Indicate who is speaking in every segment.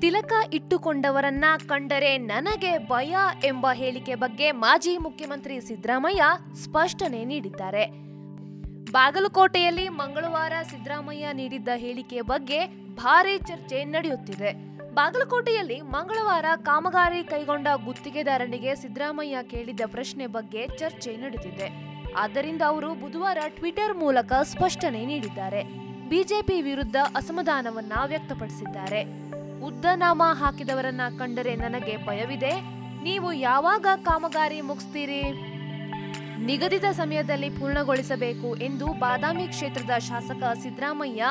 Speaker 1: ತಿಲಕ ಇಟ್ಟುಕೊಂಡವರನ್ನ ಕಂಡರೆ ನನಗೆ ಭಯ ಎಂಬ ಹೇಳಿಕೆ ಬಗ್ಗೆ ಮಾಜಿ ಮುಖ್ಯಮಂತ್ರಿ ಸಿದ್ದರಾಮಯ್ಯ ಸ್ಪಷ್ಟನೆ ನೀಡಿದ್ದಾರೆ. ಬಾಗಲಕೋಟೆಯಲ್ಲಿ ಮಂಗಳವಾರ ಸಿದ್ದರಾಮಯ್ಯ ನೀಡಿದ್ದ ಹೇಳಿಕೆ ಬಗ್ಗೆ ಭಾರೀ ಚರ್ಚೆ ನಡೆಯುತ್ತಿದೆ. ಬಾಗಲಕೋಟೆಯಲ್ಲಿ ಮಂಗಳವಾರ ಕಾಮಗಾರಿ ಕೈಗೊಂಡ ಗುತ್ತಿಗೆದಾರನಿಗೆ ಸಿದ್ದರಾಮಯ್ಯ ಕೇಳಿದ ಪ್ರಶ್ನೆ ಬಗ್ಗೆ ಚರ್ಚೆ ನಡೆದಿದೆ. ಆದ್ದರಿಂದ ಅವರು ಬುಧವಾರ ಟ್ವಿಟರ್ ಮೂಲಕ ಸ್ಪಷ್ಟನೆ ನೀಡಿದ್ದಾರೆ. ಬಿಜೆಪಿ ವಿರುದ್ಧ ಅಸಮಾಧಾನವನ್ನ ವ್ಯಕ್ತಪಡಿಸಿದ್ದಾರೆ. ಉದ್ದನಾಮ ಹಾಕಿದವರನ್ನ ಕಂಡರೆ ನನಗೆ ಭಯವಿದೆ. ನೀವು ಯಾವಾಗ ಕಾಮಗಾರಿ ಮುಗಿಸ್ತೀರಿ? ನಿಗದಿತ ಸಮಯದಲ್ಲಿ ಪೂರ್ಣಗೊಳಿಸಬೇಕು ಎಂದು ಬಾದಾಮಿ ಕ್ಷೇತ್ರದ ಶಾಸಕ ಸಿದ್ದರಾಮಯ್ಯ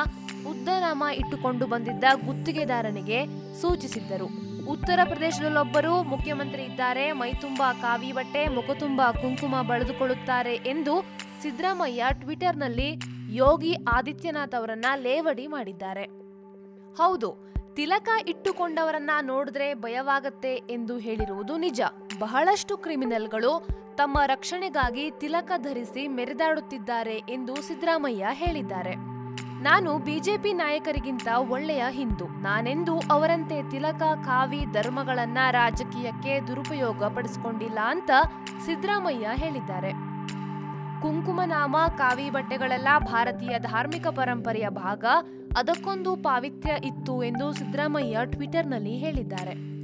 Speaker 1: ಉದ್ದನಾಮ ಇಟ್ಟುಕೊಂಡು ಬಂದಿದ್ದ ಗುತ್ತಿಗೆದಾರನಿಗೆ ಸೂಚಿಸಿದ್ದರು. ಉತ್ತರ ಪ್ರದೇಶದಲ್ಲೊಬ್ಬರು ಮುಖ್ಯಮಂತ್ರಿ ಇದ್ದಾರೆ. ಮೈತುಂಬ ಕಾವಿ ಬಟ್ಟೆ ಮುಖತುಂಬ ಕುಂಕುಮ ಬಳಿದುಕೊಳ್ಳುತ್ತಾರೆ ಎಂದು ಸಿದ್ದರಾಮಯ್ಯ ಟ್ವಿಟರ್ನಲ್ಲಿ ಯೋಗಿ ಆದಿತ್ಯನಾಥ್ ಅವರನ್ನ ಲೇವಡಿ ಮಾಡಿದ್ದಾರೆ. ಹೌದು ತಿಲಕ ಇಟ್ಟುಕೊಂಡವರನ್ನ ನೋಡಿದ್ರೆ ಭಯವಾಗತ್ತೆ ಎಂದು ಹೇಳಿರುವುದು ನಿಜ. ಬಹಳಷ್ಟು ಕ್ರಿಮಿನಲ್ಗಳು ತಮ್ಮ ರಕ್ಷಣೆಗಾಗಿ ತಿಲಕ ಧರಿಸಿ ಮೆರೆದಾಡುತ್ತಿದ್ದಾರೆ ಎಂದು ಸಿದ್ದರಾಮಯ್ಯ ಹೇಳಿದ್ದಾರೆ. ನಾನು ಬಿಜೆಪಿ ನಾಯಕರಿಗಿಂತ ಒಳ್ಳೆಯ ಹಿಂದೂ. ನಾನೆಂದೂ ಅವರಂತೆ ತಿಲಕ, ಕಾವಿ ಧರ್ಮಗಳನ್ನ ರಾಜಕೀಯಕ್ಕೆ ದುರುಪಯೋಗ ಪಡಿಸಿಕೊಂಡಿಲ್ಲ ಅಂತ ಸಿದ್ದರಾಮಯ್ಯ ಹೇಳಿದ್ದಾರೆ. ಕುಂಕುಮನಾಮ ಕಾವಿ ಬಟ್ಟೆಗಳೆಲ್ಲ ಭಾರತೀಯ ಧಾರ್ಮಿಕ ಪರಂಪರೆಯ ಭಾಗ. ಅದಕ್ಕೊಂದು ಪಾವಿತ್ರ್ಯ ಇತ್ತು ಎಂದು ಸಿದ್ದರಾಮಯ್ಯ ಟ್ವಿಟರ್ನಲ್ಲಿ ಹೇಳಿದ್ದಾರೆ.